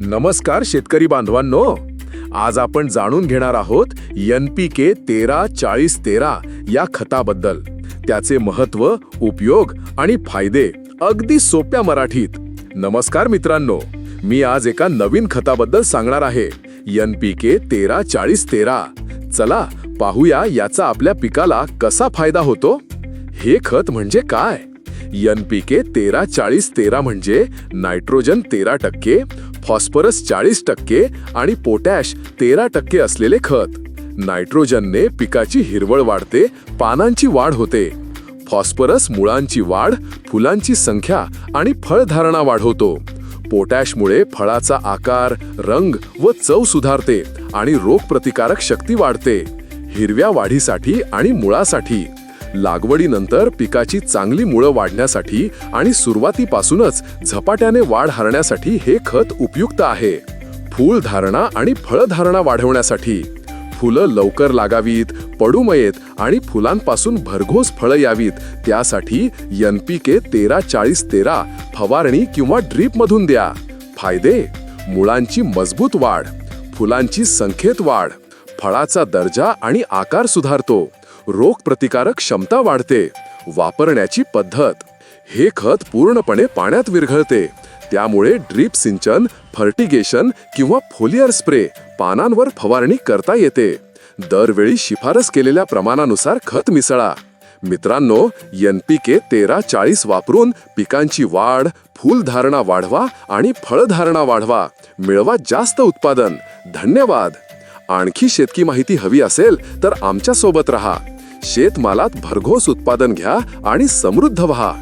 नमस्कार शेतकरी बांधवांनो. आज आपण जाणून घेणार आहोत एन पी के तेरा चाळीस तेरा या खताबद्दल. त्याचे महत्त्व उपयोग आणि फायदे अगदी सोप्या मराठीत. नमस्कार मित्रांनो. मी आज एका नवीन खताबद्दल सांगणार आहे. एन पी के तेरा चाळीस तेरा. चला पाहूया याचा आपल्या पिकाला कसा फायदा होतो? हे खत म्हणजे काय? एन पी के तेरा चाळीस तेरा म्हणजे नायट्रोजन तेरा टक्के फॉस्फरस चाळीस टक्के आणि पोटॅश तेरा टक्के असलेले खत. नायट्रोजनने पिकाची हिरवळ वाढते पानांची वाढ होते. फॉस्फरस मुळांची वाढ फुलांची संख्या आणि फळधारणा वाढवतो. पोटॅशमुळे फळाचा आकार रंग व चव सुधारते आणि रोगप्रतिकारक शक्ती वाढते. हिरव्या वाढीसाठी आणि मुळासाठी. लागवडीनंतर पिकाची चांगली मुळं वाढण्यासाठी आणि सुरुवातीपासूनच झपाट्याने वाढ हरण्यासाठी हे खत उपयुक्त आहे. फूलधारणा आणि फळधारणा वाढवण्यासाठी. फुलं लवकर लागावीत पडू मयेत आणि फुलांपासून भरघोस फळं यावीत त्यासाठी एन पी के तेरा चाळीस तेरा फवारणी किंवा ड्रीपमधून द्या. फायदे मुळांची मजबूत वाढ फुलांची संख्येत वाढ फळाचा दर्जा आणि आकार सुधारतो. रोगप्रतिकारक क्षमता वाढते. वापरण्याची पद्धत. हे खत पूर्णपणे पाण्यात विरघळते. त्यामुळे ड्रीप सिंचन फर्टिगेशन किंवा फोलियर स्प्रे पानांवर फवारणी करता येते. दरवेळी शिफारस केलेल्या प्रमाणानुसार खत मिसळा. मित्रांनो एन पी के तेरा चाळीस वापरून पिकांची वाढ फुलधारणा वाढवा आणि फळधारणा वाढवा. मिळवा जास्त उत्पादन. धन्यवाद. आणखी शेतकी माहिती हवी असेल तर आमच्यासोबत रहा. शेतमालात भरघोस उत्पादन घ्या आणि समृद्ध व्हा.